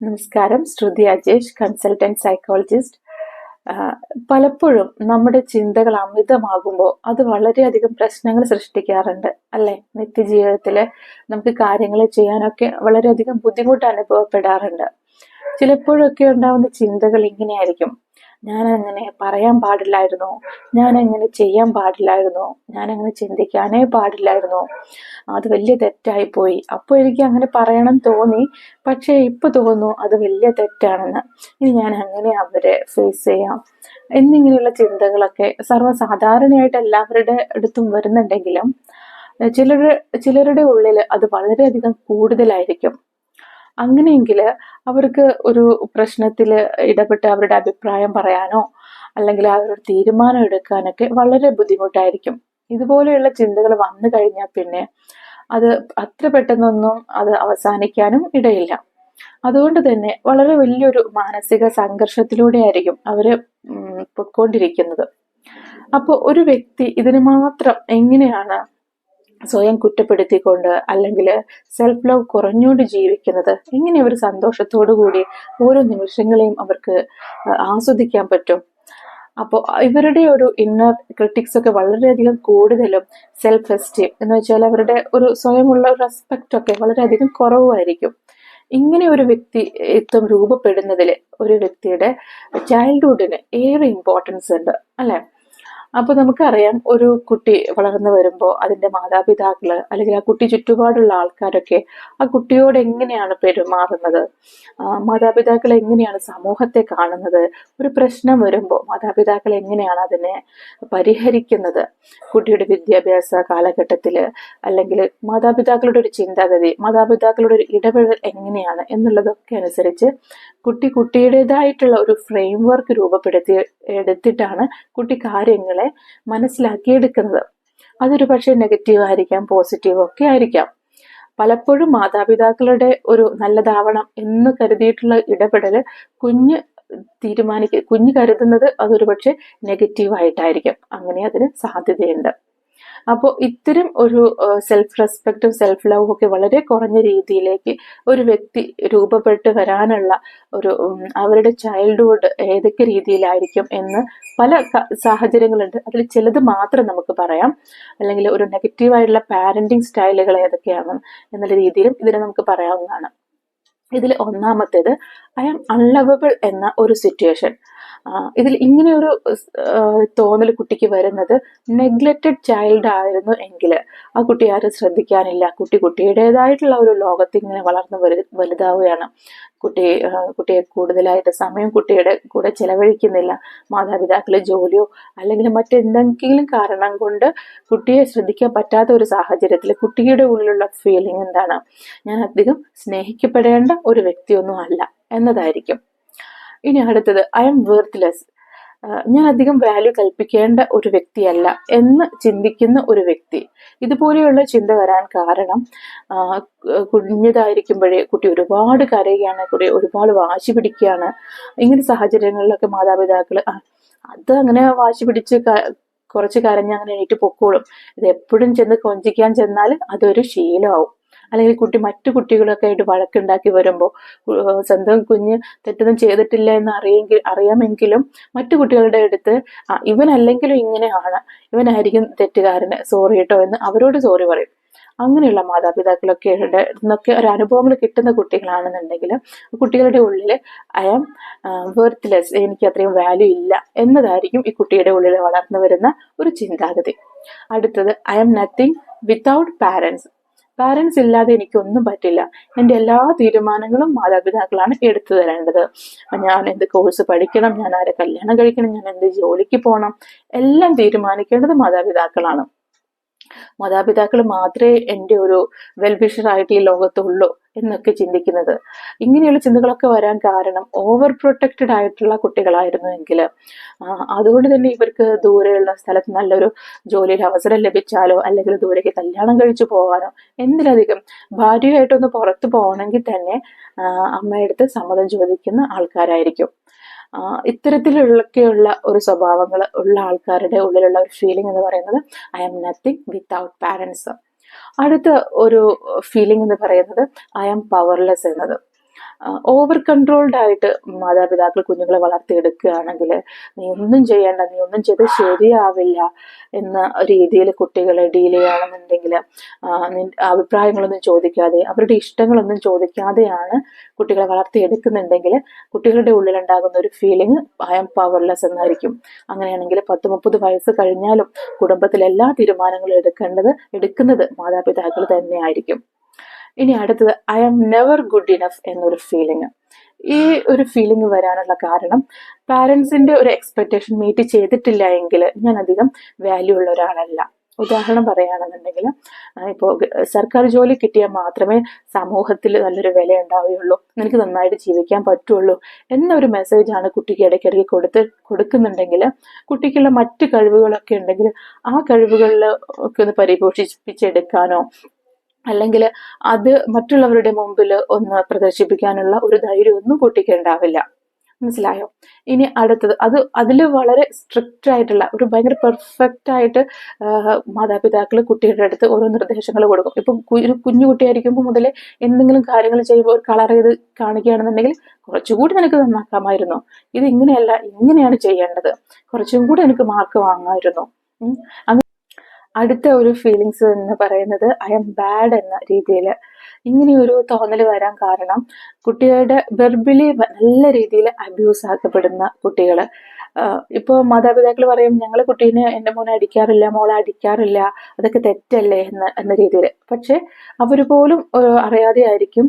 നമസ്കാരം. Sruthi Ajesh consultant psychologist. പലപ്പോഴും നമ്മുടെ ചിന്തകൾ അമിതമാകുമ്പോൾ അത് വളരെയധികം പ്രശ്നങ്ങൾ സൃഷ്ടിക്കാറുണ്ട് അല്ലെ? നിത്യജീവിതത്തിൽ നമുക്ക് കാര്യങ്ങൾ ചെയ്യാനൊക്കെ വളരെയധികം ബുദ്ധിമുട്ട് അനുഭവപ്പെടാറുണ്ട്. ചിലപ്പോഴൊക്കെ ഉണ്ടാകുന്ന ചിന്തകൾ ഇങ്ങനെയായിരിക്കും. ഞാൻ അങ്ങനെ പറയാൻ പാടില്ലായിരുന്നു. ഞാൻ അങ്ങനെ ചെയ്യാൻ പാടില്ലായിരുന്നു. ഞാൻ അങ്ങനെ ചിന്തിക്കാനേ പാടില്ലായിരുന്നു. അത് വലിയ തെറ്റായി പോയി അപ്പോൾ എനിക്ക് അങ്ങനെ പറയണം തോന്നി. പക്ഷേ ഇപ്പോൾ തോന്നുന്നു അത് വലിയ തെറ്റാണെന്ന്. ഇനി ഞാൻ അങ്ങനെ അവരെ ഫേസ് ചെയ്യാം. എന്നിങ്ങനെയുള്ള ചിന്തകളൊക്കെ സർവസാധാരണയായിട്ട് എല്ലാവരുടെ അടുത്തും വരുന്നുണ്ടെങ്കിലും ചിലരുടെ ചിലരുടെ ഉള്ളിൽ അത് വളരെയധികം കൂടുതലായിരിക്കും. അങ്ങനെയെങ്കിൽ അവർക്ക് ഒരു പ്രശ്നത്തിൽ ഇടപെട്ട് അവരുടെ അഭിപ്രായം പറയാനോ അല്ലെങ്കിൽ അവരുടെ തീരുമാനം എടുക്കാനൊക്കെ വളരെ ബുദ്ധിമുട്ടായിരിക്കും. ഇതുപോലെയുള്ള ചിന്തകൾ വന്നു കഴിഞ്ഞാൽ പിന്നെ അത് അത്ര പെട്ടെന്നൊന്നും അത് അവസാനിക്കാനും ഇടയില്ല. അതുകൊണ്ട് തന്നെ വളരെ വലിയൊരു മാനസിക സംഘർഷത്തിലൂടെ ആയിരിക്കും അവർ പൊയ്ക്കൊണ്ടിരിക്കുന്നത്. അപ്പോൾ ഒരു വ്യക്തി ഇതിന് മാത്രം എങ്ങനെയാണ് സ്വയം കുറ്റപ്പെടുത്തിക്കൊണ്ട് അല്ലെങ്കിൽ സെൽഫ് ലവ് കുറഞ്ഞുകൊണ്ട് ജീവിക്കുന്നത് എങ്ങനെ അവർ സന്തോഷത്തോടു കൂടി ഓരോ നിമിഷങ്ങളെയും അവർക്ക് ആസ്വദിക്കാൻ പറ്റും. അപ്പോൾ ഇവരുടെ ഒരു ഇന്നർ ക്രിട്ടിക്സ് ഒക്കെ വളരെയധികം കൂടുതലും സെൽഫ് എസ്റ്റീം എന്ന് വെച്ചാൽ അവരുടെ ഒരു സ്വയമുള്ള റെസ്പെക്റ്റ് ഒക്കെ വളരെയധികം കുറവായിരിക്കും ഇങ്ങനെ ഒരു വ്യക്തിത്വം രൂപപ്പെടുന്നതിൽ ഒരു വ്യക്തിയുടെ ചൈൽഡ്ഹുഡിന് ഏറെ ഇമ്പോർട്ടൻസ് ഉണ്ട് അല്ലേ? അപ്പോൾ നമുക്കറിയാം ഒരു കുട്ടി വളർന്നു വരുമ്പോൾ അതിന്റെ മാതാപിതാക്കൾ അല്ലെങ്കിൽ ആ കുട്ടി ചുറ്റുപാടുള്ള ആൾക്കാരൊക്കെ ആ കുട്ടിയോട് എങ്ങനെയാണ് പെരുമാറുന്നത്? മാതാപിതാക്കൾ എങ്ങനെയാണ് സമൂഹത്തെ കാണുന്നത്? ഒരു പ്രശ്നം വരുമ്പോൾ മാതാപിതാക്കൾ എങ്ങനെയാണ് അതിനെ പരിഹരിക്കുന്നത്? കുട്ടിയുടെ വിദ്യാഭ്യാസ കാലഘട്ടത്തിൽ അല്ലെങ്കിൽ മാതാപിതാക്കളുടെ ഒരു ചിന്താഗതി മാതാപിതാക്കളുടെ ഒരു ഇടപെടൽ എങ്ങനെയാണ് എന്നുള്ളതൊക്കെ അനുസരിച്ച് കുട്ടി കുട്ടിയുടേതായിട്ടുള്ള ഒരു ഫ്രെയിം വർക്ക് രൂപപ്പെടുത്തി എടുത്തിട്ടാണ് കുട്ടി കാര്യങ്ങളെ മനസ്സിലാക്കിയെടുക്കുന്നത്. അതൊരു പക്ഷേ നെഗറ്റീവ് ആയിരിക്കാം പോസിറ്റീവ് ഒക്കെ ആയിരിക്കാം. പലപ്പോഴും മാതാപിതാക്കളുടെ ഒരു നല്ലതാവണം എന്ന് കരുതിയിട്ടുള്ള ഇടപെടൽ കുഞ്ഞ് തീരുമാനിക്കുക കുഞ്ഞ് കരുതുന്നത് അതൊരു പക്ഷേ നെഗറ്റീവായിട്ടായിരിക്കും അങ്ങനെ അതിന് സാധ്യതയുണ്ട്. അപ്പോൾ ഇത്തരം ഒരു സെൽഫ് റെസ്പെക്റ്റും സെൽഫ് ലവും ഒക്കെ വളരെ കുറഞ്ഞ രീതിയിലേക്ക് ഒരു വ്യക്തി രൂപപ്പെട്ട് വരാനുള്ള ഒരു അവരുടെ ചൈൽഡ്ഹുഡ് ഏതൊക്കെ രീതിയിലായിരിക്കും എന്ന് പല സാഹചര്യങ്ങളുണ്ട്. അതിൽ ചിലത് മാത്രം നമുക്ക് പറയാം. അല്ലെങ്കിൽ ഒരു നെഗറ്റീവായിട്ടുള്ള പാരന്റിങ് സ്റ്റൈലുകൾ ഏതൊക്കെയാണ് എന്നുള്ള രീതിയിലും ഇതിനെ നമുക്ക് പറയാവുന്നതാണ്. ഇതിൽ ഒന്നാമത്തേത് ഐ ആം അൺലവബിൾ എന്ന ഒരു സിറ്റുവേഷൻ ഇതിൽ ഇങ്ങനെയൊരു തോന്നൽ കുട്ടിക്ക് വരുന്നത് നെഗ്ലക്റ്റഡ് ചൈൽഡ് ആയിരുന്നു എങ്കിൽ ആ കുട്ടി ആരും ശ്രദ്ധിക്കാനില്ല. കുട്ടി കുട്ടിയുടേതായിട്ടുള്ള ഒരു ലോകത്ത് ഇങ്ങനെ വളർന്നു വലുതാവുകയാണ്. കുട്ടി കുട്ടിയെ കൂടുതലായിട്ട് സമയം കുട്ടിയുടെ കൂടെ ചെലവഴിക്കുന്നില്ല. മാതാപിതാക്കൾ ജോലിയോ അല്ലെങ്കിൽ മറ്റെന്തെങ്കിലും കാരണം കൊണ്ട് കുട്ടിയെ ശ്രദ്ധിക്കാൻ പറ്റാത്ത ഒരു സാഹചര്യത്തിൽ കുട്ടിയുടെ ഉള്ളിലുള്ള ഫീലിംഗ് എന്താണ്? ഞാൻ അധികം സ്നേഹിക്കപ്പെടേണ്ട ഒരു വ്യക്തിയൊന്നും അല്ല. എന്നതായിരിക്കും. ഇനി അടുത്തത് ഐ എം വേർത്ത്ലെസ് ഞാൻ അധികം വാല്യൂ കൽപ്പിക്കേണ്ട ഒരു വ്യക്തിയല്ല എന്ന് ചിന്തിക്കുന്ന ഒരു വ്യക്തി. ഇതുപോലെയുള്ള ചിന്ത വരാൻ കാരണം കുഞ്ഞതായിരിക്കുമ്പോഴേ കുട്ടി ഒരുപാട് കരയുകയാണ് കുട്ടി ഒരുപാട് വാശി പിടിക്കുകയാണ്. ഇങ്ങനെ സാഹചര്യങ്ങളിലൊക്കെ മാതാപിതാക്കൾ അത് അങ്ങനെ വാശി പിടിച്ച് കുറച്ച് കരഞ്ഞ് അങ്ങനെ എണീറ്റ് പൊക്കോളും. ഇത് എപ്പോഴും ചെന്ന് കൊഞ്ചിക്കാൻ ചെന്നാൽ അതൊരു ശീലമാവും. അല്ലെങ്കിൽ കുട്ടി മറ്റു കുട്ടികളൊക്കെ ആയിട്ട് വഴക്കുണ്ടാക്കി വരുമ്പോൾ സ്വന്തം കുഞ്ഞ് തെറ്റൊന്നും ചെയ്തിട്ടില്ല എന്ന് അറിയെങ്കിൽ അറിയാമെങ്കിലും മറ്റു കുട്ടികളുടെ അടുത്ത് ഇവനല്ലെങ്കിലും ഇങ്ങനെയാണ് ഇവനായിരിക്കും തെറ്റുകാരന് സോറി കേട്ടോ എന്ന് അവരോട് സോറി പറയും. അങ്ങനെയുള്ള മാതാപിതാക്കളൊക്കെ ഉണ്ട് എന്നൊക്കെ ഒരു അനുഭവങ്ങൾ കിട്ടുന്ന കുട്ടികളാണെന്നുണ്ടെങ്കിൽ കുട്ടികളുടെ ഉള്ളിൽ ഐ ആം വെർത്ത്ലെസ് എനിക്ക് അത്രയും വാല്യൂ ഇല്ല എന്നതായിരിക്കും ഈ കുട്ടിയുടെ ഉള്ളിൽ വളർന്നു വരുന്ന ഒരു ചിന്താഗതി. അടുത്തത് I am nothing without parents parents ഇല്ലാതെ എനിക്കൊന്നും പറ്റില്ല. എന്റെ എല്ലാ തീരുമാനങ്ങളും മാതാപിതാക്കളാണ് എടുത്തു തരേണ്ടത്. ഞാൻ എന്ത് കോഴ്സ് പഠിക്കണം ഞാൻ ആരെ കല്യാണം കഴിക്കണം ഞാൻ എന്ത് ജോലിക്ക് പോകണം എല്ലാം തീരുമാനിക്കേണ്ടത് മാതാപിതാക്കളാണ്. മാതാപിതാക്കൾ മാത്രമേ എന്റെ ഒരു വെൽവിഷറായിട്ട് ഈ ലോകത്തുള്ളൂ. എന്നൊക്കെ ചിന്തിക്കുന്നത്. ഇങ്ങനെയുള്ള ചിന്തകളൊക്കെ വരാൻ കാരണം ഓവർ പ്രൊട്ടക്റ്റഡ് ആയിട്ടുള്ള കുട്ടികളായിരുന്നുവെങ്കിൽ അതുകൊണ്ട് തന്നെ ഇവർക്ക് ദൂരെയുള്ള സ്ഥലത്ത് നല്ലൊരു ജോലിയിൽ അവസരം ലഭിച്ചാലോ അല്ലെങ്കിൽ ദൂരേക്ക് കല്യാണം കഴിച്ചു പോകാനോ എന്തിലധികം ഭാര്യയായിട്ടൊന്ന് പുറത്തു പോകണമെങ്കിൽ തന്നെ അമ്മയടുത്ത് സമ്മതം ചോദിക്കുന്ന ആൾക്കാരായിരിക്കും. ഇത്തരത്തിലുള്ളൊക്കെയുള്ള ഒരു സ്വഭാവങ്ങൾ ഉള്ള ആൾക്കാരുടെ ഉള്ളിലുള്ള ഒരു ഫീലിംഗ് എന്ന് പറയുന്നത് I am nothing without parents അടുത്ത ഒരു ഫീലിംഗ് എന്ന് പറയുന്നത് ഐ ആം പവർലെസ് എന്നത്. ഓവർ കൺട്രോൾഡ് ആയിട്ട് മാതാപിതാക്കൾ കുഞ്ഞുങ്ങളെ വളർത്തിയെടുക്കുകയാണെങ്കിൽ നീ ഒന്നും ചെയ്യേണ്ട നീ ഒന്നും ചെയ്ത് ശരിയാവില്ല എന്ന രീതിയിൽ കുട്ടികളെ ഡീൽ ചെയ്യണമെന്നുണ്ടെങ്കിൽ അഭിപ്രായങ്ങളൊന്നും ചോദിക്കാതെ അവരുടെ ഇഷ്ടങ്ങളൊന്നും ചോദിക്കാതെയാണ് കുട്ടികളെ വളർത്തിയെടുക്കുന്നുണ്ടെങ്കിൽ കുട്ടികളുടെ ഉള്ളിലുണ്ടാകുന്ന ഒരു ഫീലിംഗ് ഐ എം പവർലെസ് എന്നായിരിക്കും. അങ്ങനെയാണെങ്കിൽ പത്ത് മുപ്പത് വയസ്സ് കഴിഞ്ഞാലും കുടുംബത്തിൽ എല്ലാ തീരുമാനങ്ങളും എടുക്കേണ്ടത് എടുക്കുന്നത് മാതാപിതാക്കൾ തന്നെയായിരിക്കും. ഇനി അടുത്തത് I am never good enough എന്നൊരു ഫീലിംഗ് ഈ ഒരു ഫീലിംഗ് വരാനുള്ള കാരണം പാരൻസിന്റെ ഒരു എക്സ്പെക്റ്റേഷൻ മീറ്റ് ചെയ്തിട്ടില്ല എങ്കിൽ ഞാൻ അധികം വാല്യൂ ഉള്ള ഒരാളല്ല. ഉദാഹരണം പറയുകയാണെന്നുണ്ടെങ്കിൽ ഇപ്പോൾ സർക്കാർ ജോലി കിട്ടിയാൽ മാത്രമേ സമൂഹത്തിൽ നല്ലൊരു വില ഉണ്ടാവുകയുള്ളൂ നിനക്ക് നന്നായിട്ട് ജീവിക്കാൻ പറ്റുള്ളൂ എന്നൊരു മെസ്സേജാണ് കുട്ടിക്ക് ഇടയ്ക്കിടയ്ക്ക് കൊടുത്ത് കൊടുക്കുന്നുണ്ടെങ്കിൽ കുട്ടിക്കുള്ള മറ്റ് കഴിവുകളൊക്കെ ഉണ്ടെങ്കിൽ ആ കഴിവുകളിൽ ഒക്കെ ഒന്ന് പരിപോഷിപ്പിച്ചെടുക്കാനോ അല്ലെങ്കിൽ അത് മറ്റുള്ളവരുടെ മുമ്പിൽ ഒന്ന് പ്രദർശിപ്പിക്കാനുള്ള ഒരു ധൈര്യമൊന്നും കുട്ടിക്ക് ഉണ്ടാവില്ല മനസ്സിലായോ? ഇനി അടുത്തത് അത് അതിൽ വളരെ സ്ട്രിക്റ്റ് ആയിട്ടുള്ള ഒരു ഭയങ്കര പെർഫെക്റ്റ് ആയിട്ട് മാതാപിതാക്കൾ കുട്ടിയുടെ അടുത്ത് ഓരോ നിർദ്ദേശങ്ങൾ കൊടുക്കും. ഇപ്പം ഒരു കുഞ്ഞു കുട്ടിയായിരിക്കുമ്പോൾ മുതലേ എന്തെങ്കിലും കാര്യങ്ങൾ ചെയ്യുമ്പോൾ ഒരു കളർ ചെയ്ത് കാണിക്കുകയാണെന്നുണ്ടെങ്കിൽ കുറച്ചുകൂടി നിനക്ക് നന്നാക്കാമായിരുന്നു. ഇത് ഇങ്ങനെയല്ല ഇങ്ങനെയാണ് ചെയ്യേണ്ടത്. കുറച്ചും കൂടി എനിക്ക് മാർക്ക് വാങ്ങാമായിരുന്നു. അടുത്ത ഒരു ഫീലിങ്സ് എന്ന് പറയുന്നത് ഐ എം ബാഡ് എന്ന രീതിയിൽ ഇങ്ങനെ ഒരു തോന്നൽ വരാൻ കാരണം കുട്ടികളുടെ വെർബലി നല്ല രീതിയിൽ അബ്യൂസ് ആക്കപ്പെടുന്ന കുട്ടികൾ ഇപ്പോൾ മാതാപിതാക്കൾ പറയും ഞങ്ങൾ കുട്ടീനെ എന്റെ മോനെ അടിക്കാറില്ല മോളെ അടിക്കാറില്ല അതൊക്കെ തെറ്റല്ലേ? എന്ന എന്ന രീതിയിൽ പക്ഷേ അവർ പോലും അറിയാതെ ആയിരിക്കും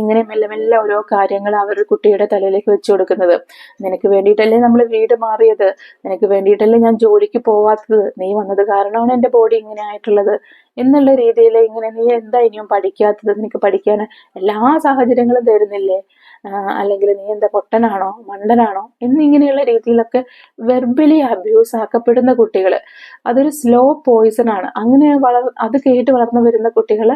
ഇങ്ങനെ മെല്ലെ മെല്ലെ ഓരോ കാര്യങ്ങൾ അവർ കുട്ടിയുടെ തലയിലേക്ക് വെച്ചു കൊടുക്കുന്നത്. നിനക്ക് വേണ്ടിയിട്ടല്ലേ നമ്മൾ വീട് മാറിയത്? നിനക്ക് വേണ്ടിയിട്ടല്ലേ ഞാൻ ജോലിക്ക് പോവാത്തത്? നീ വന്നത് കാരണമാണ് എന്റെ ബോഡി ഇങ്ങനെ ആയിട്ടുള്ളത്? എന്നുള്ള രീതിയിൽ ഇങ്ങനെ നീ എന്താ ഇനിയും പഠിക്കാത്തത്? നിനക്ക് പഠിക്കാൻ എല്ലാ സാഹചര്യങ്ങളും തരുന്നില്ലേ? അല്ലെങ്കിൽ നീ എന്താ പൊട്ടനാണോ? മണ്ടനാണോ? എന്നിങ്ങനെയുള്ള രീതിയിലൊക്കെ വെർബലി അബ്യൂസ് ആക്കപ്പെടുന്ന കുട്ടികൾ അതൊരു സ്ലോ പോയിസൺ ആണ്. അങ്ങനെ വളർ അത് കേട്ട് വളർന്നു വരുന്ന കുട്ടികൾ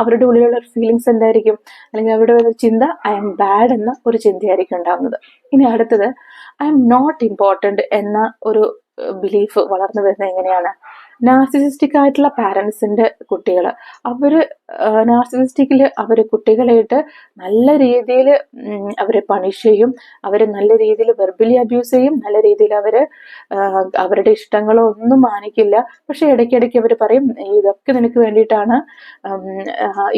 അവരുടെ ഉള്ളിലുള്ള ഒരു ഫീലിങ്സ് എന്തായിരിക്കും? അല്ലെങ്കിൽ അവരുടെ ഒരു ചിന്ത ഐ എം ബാഡ് എന്ന ഒരു ചിന്തയായിരിക്കും ഉണ്ടാകുന്നത് ഇനി അടുത്തത് ഐ എം നോട്ട് ഇമ്പോർട്ടന്റ് എന്ന ഒരു ബിലീഫ് വളർന്നു വരുന്നത് എങ്ങനെയാണ്? നാർസിസിസ്റ്റിക് ആയിട്ടുള്ള പാരൻസിന്റെ കുട്ടികൾ അവർ നാർസിസിസ്റ്റിക്കിൽ അവർ കുട്ടികളായിട്ട് നല്ല രീതിയിൽ അവരെ പണിഷ് ചെയ്യും. അവരെ നല്ല രീതിയിൽ വെർബലി അബ്യൂസ് ചെയ്യും. നല്ല രീതിയിൽ അവർ അവരുടെ ഇഷ്ടങ്ങളോ ഒന്നും മാനിക്കില്ല. പക്ഷെ ഇടയ്ക്കിടയ്ക്ക് അവർ പറയും ഇതൊക്കെ നിനക്ക് വേണ്ടിയിട്ടാണ്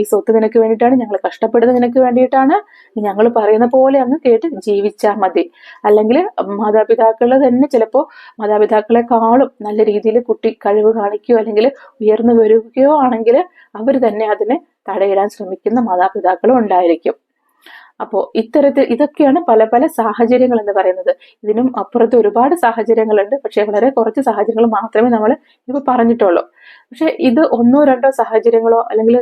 ഈ സ്വത്ത് നിനക്ക് വേണ്ടിയിട്ടാണ് ഞങ്ങൾ കഷ്ടപ്പെടുന്നത് നിനക്ക് വേണ്ടിയിട്ടാണ്. ഞങ്ങൾ പറയുന്ന പോലെ അങ്ങ് കേട്ട് ജീവിച്ചാൽ മതി. അല്ലെങ്കിൽ മാതാപിതാക്കൾ തന്നെ ചിലപ്പോൾ മാതാപിതാക്കളെക്കാളും നല്ല രീതിയിൽ കുട്ടി കഴിവ് കാണിക്കുകയോ അല്ലെങ്കിൽ ഉയർന്നു വരികയോ ആണെങ്കിൽ അവർ തന്നെ അതിനെ തടയിടാൻ ശ്രമിക്കുന്ന മാതാപിതാക്കളും ഉണ്ടായിരിക്കും. അപ്പോൾ ഇത്തരത്തിൽ ഇതൊക്കെയാണ് പല പല സാഹചര്യങ്ങൾ എന്ന് പറയുന്നത്. ഇതിനും അപ്പുറത്ത് ഒരുപാട് സാഹചര്യങ്ങളുണ്ട്. പക്ഷേ വളരെ കുറച്ച് സാഹചര്യങ്ങൾ മാത്രമേ നമ്മൾ ഇപ്പോൾ പറഞ്ഞിട്ടുള്ളൂ. പക്ഷെ ഇത് ഒന്നോ രണ്ടോ സാഹചര്യങ്ങളോ അല്ലെങ്കിൽ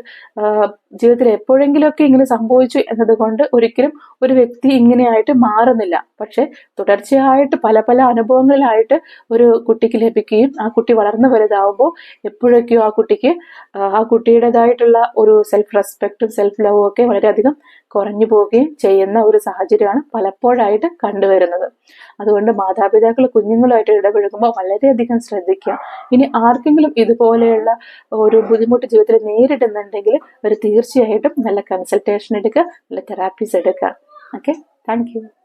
ജീവിതത്തിൽ എപ്പോഴെങ്കിലുമൊക്കെ ഇങ്ങനെ സംഭവിച്ചു എന്നതുകൊണ്ട് ഒരിക്കലും ഒരു വ്യക്തി ഇങ്ങനെയായിട്ട് മാറുന്നില്ല. പക്ഷെ തുടർച്ചയായിട്ട് പല പല അനുഭവങ്ങളിലായിട്ട് ഒരു കുട്ടിക്ക് ലഭിക്കുകയും ആ കുട്ടി വളർന്നു വലുതാവുമ്പോൾ എപ്പോഴൊക്കെയോ ആ കുട്ടിക്ക് ആ കുട്ടിയുടേതായിട്ടുള്ള ഒരു സെൽഫ് റെസ്പെക്റ്റും സെൽഫ് ലവും ഒക്കെ വളരെയധികം കുറഞ്ഞു പോവുകയും ചെയ്യുന്ന ഒരു സാഹചര്യമാണ് പലപ്പോഴായിട്ട് കണ്ടുവരുന്നത്. അതുകൊണ്ട് മാതാപിതാക്കൾ കുഞ്ഞുങ്ങളുമായിട്ട് ഇടപഴകുമ്പോൾ വളരെയധികം ശ്രദ്ധിക്കുക. ഇനി ആർക്കെങ്കിലും ഇതുപോലെയുള്ള ഒരു ബുദ്ധിമുട്ട് ജീവിതത്തിൽ നേരിടുന്നുണ്ടെങ്കിൽ അവർ തീർച്ചയായിട്ടും നല്ല കൺസൾട്ടേഷൻ എടുക്കുക നല്ല തെറാപ്പീസ് എടുക്കുക. Okay thank